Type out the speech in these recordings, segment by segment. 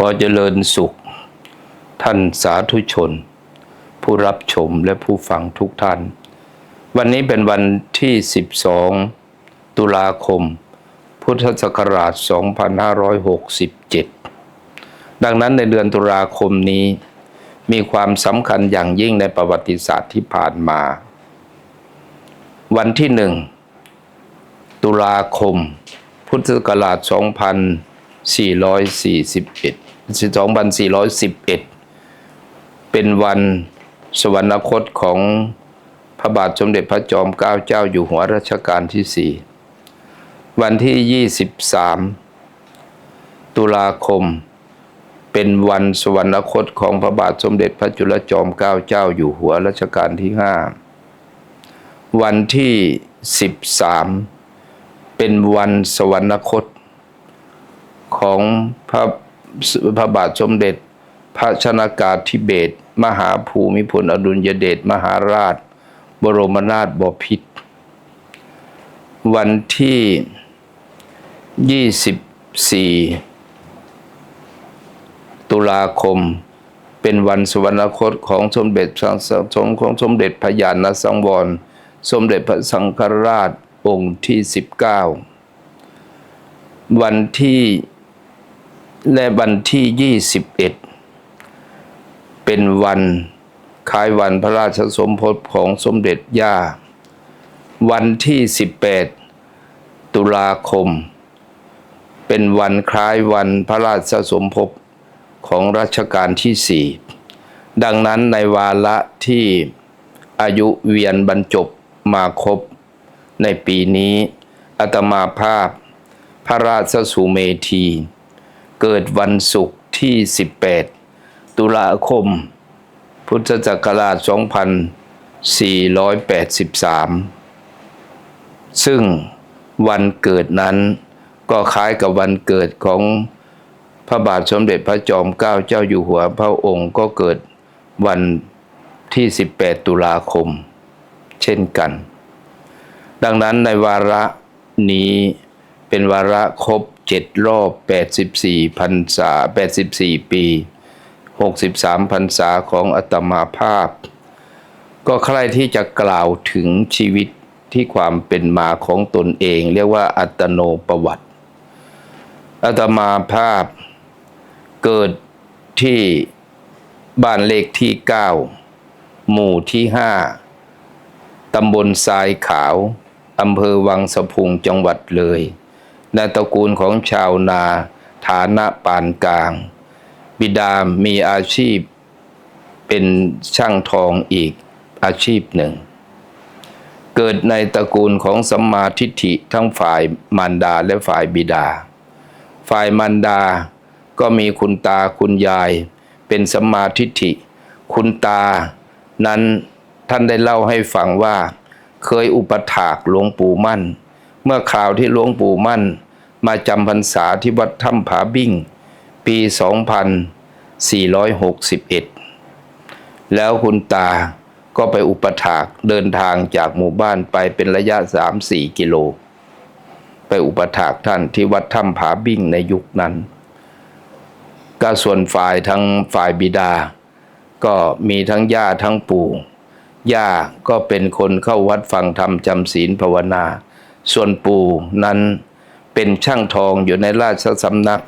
ขอเจริญสุข ท่านสาธุชน ผู้รับชมและผู้ฟังทุกท่าน วันนี้เป็นวันที่ 12 ตุลาคม พุทธศักราช 2567 ดังนั้นในเดือนตุลาคมนี้ มีความสำคัญอย่างยิ่งในประวัติศาสตร์ที่ผ่านมา วันที่หนึ่งตุลาคม พุทธศักราช 2441 2411 เป็นวันสวรรคตของพระบาทสมเด็จพระจอมเกล้าเจ้าอยู่หัวรัชกาลที่ 4 วันที่ 23 ตุลาคม เป็นวันสวรรคตของพระบาทสมเด็จพระจุลจอมเกล้าเจ้าอยู่หัวรัชกาลที่ 5 วันที่ 13 เป็นวันสวรรคตของพระ พระบาทสมเด็จ พระชนากาธิเบศมหาภูมิพลอดุลยเดชมหาราช บรมนาถบพิตรวันที่ 24 ตุลาคม เป็นวันสวรรคตของสมเด็จพระสังฆของสมเด็จพระญาณสังวร สมเด็จพระสังฆราชองค์ที่ 19 วันที่ และวันที่ 21 เป็นวันคล้ายวันพระราชสมภพของสมเด็จย่า วันที่ 18 ตุลาคม เป็นวันคล้ายวันพระราชสมภพของรัชกาลที่4ดังนั้นในวาระที่อายุเวียนบรรจบมาครบ ในปีนี้อาตมาภาพ พระราชสุเมธี เกิดวันศุกร์ที่ 18 ตุลาคม พุทธศักราช 2483 ซึ่งวันเกิดนั้นก็คล้ายกับวันเกิดของพระบาทสมเด็จพระจอมเกล้าเจ้าอยู่หัวพระองค์ก็เกิดวันที่ 18 ตุลาคม เช่นกัน ดังนั้นในวาระนี้เป็นวาระครบ เจ็ดรอบ 84พรรษา 84 ปี 63พรรษาของอัตมาภาพ ก็ใครที่จะกล่าวถึงชีวิตที่ความเป็นมาของตนเอง เรียกว่าอัตโนประวัติ อัตมาภาพเกิดที่บ้านเลขที่ 9 หมู่ที่ 5ตำบลทรายขาวอำเภอวังสะพุงจังหวัดเลย ในตระกูลของชาวนา ฐานะปานกลาง บิดามีอาชีพเป็นช่างทองอีกอาชีพหนึ่ง เกิดในตระกูลของสัมมาทิฏฐิทั้งฝ่ายมารดาและฝ่ายบิดา ฝ่ายมารดาก็มีคุณตาคุณยาย เป็นสัมมาทิฏฐิ คุณตานั้นท่านได้เล่าให้ฟังว่า เคยอุปถากหลวงปู่มั่น เมื่อคราวที่หลวงปู่มั่น มาจำพรรษาที่วัดถ้ำผาบิ้งปี 2461 แล้วคุณตาก็ไปอุปถากเดินทางจากหมู่บ้านไปเป็นระยะ 3-4 กิโล ไปอุปถากท่านที่วัดถ้ำผาบิ้งในยุคนั้น ก็ส่วนฝ่ายทั้งฝ่ายบิดา ก็มีทั้งย่าทั้งปู่ย่าก็เป็นคนเข้าวัดฟังธรรมจำศีลภาวนา ส่วนปู่นั้น เป็นช่างทองอยู่ในราชสำนัก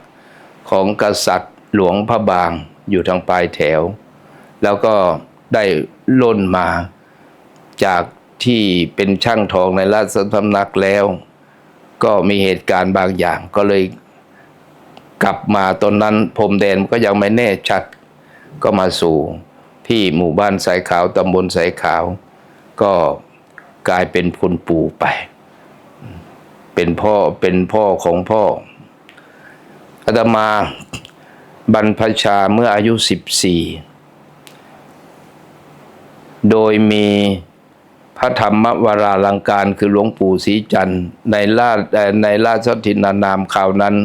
ของกษัตริย์หลวงพระบางอยู่ทางปลายแถว แล้วก็ได้ล่นมาจากที่เป็นช่างทองในราชสำนักแล้ว ก็มีเหตุการณ์บางอย่างก็เลยกลับมาตอนนั้นพรมแดนก็ยังไม่แน่ชัด ก็มาสู่ที่หมู่บ้านสายขาวตำบลสายขาว ก็กลายเป็นคุณปู่ไป เป็นพ่อเป็นพ่อของพ่ออาตมาบรรพชาเมื่ออายุ 14 โดยมีพระธรรมวราลังการคือหลวงปู่ศรีจันทร์ในราชในราชทินานามข่าวนั้น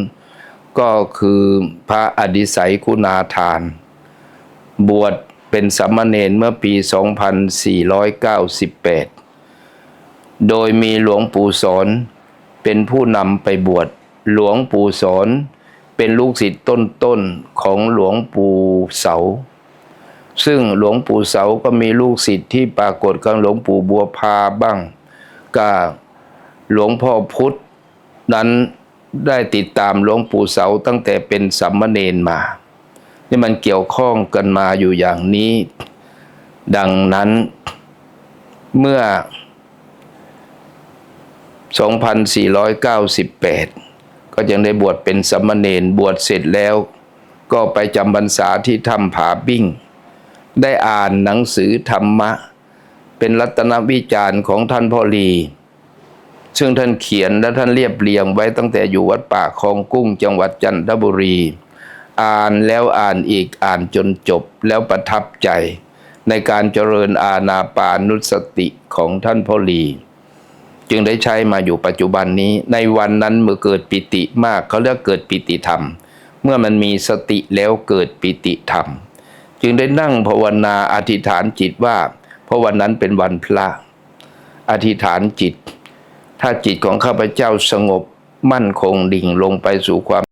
ก็คือพระอดิไสยคุณาทาน บวชเป็นสัมเนรเมื่อปี 2498 โดยมีหลวงปู่สอน เป็นผู้นำไปบวชหลวงปู่สอน เป็นลูกศิษย์ต้นๆของหลวงปู่เสา ซึ่งหลวงปู่เสาก็มีลูกศิษย์ที่ปรากฏกับหลวงปู่บัวพาบ้างกับหลวงพ่อพุธนั้นได้ติดตามหลวงปู่เสาตั้งแต่เป็นสัมมเนนมา นี่มันเกี่ยวข้องกันมาอยู่อย่างนี้ ดังนั้นเมื่อ 2498 ก็ยังได้บวชเป็นสมมเนนบวชเสร็จแล้ว ก็ไปจำพรรษาที่ถ้ำผาบิ้งได้อ่านหนังสือธรรมะ เป็นรัตนวิจารณ์ของท่านพ่อลี ซึ่งท่านเขียนและท่านเรียบเรียงไว้ตั้งแต่อยู่วัดป่าคลองกุ้งจังหวัดจันทบุรี อ่านแล้วอ่านอีกอ่านจนจบแล้วประทับใจ ในการเจริญอาณาปานุสติของท่านพ่อลี จึงได้ใช้มาอยู่ปัจจุบันนี้ ในวันนั้นเมื่อเกิดปิติมากเขาเรียกเกิดปิติธรรม เมื่อมันมีสติแล้วเกิดปิติธรรม จึงได้นั่งภาวนาอธิษฐานจิตว่า เพราะวันนั้นเป็นวันพระอธิษฐานจิต ถ้าจิตของข้าพเจ้าสงบมั่นคงดิ่งลงไปสู่ความ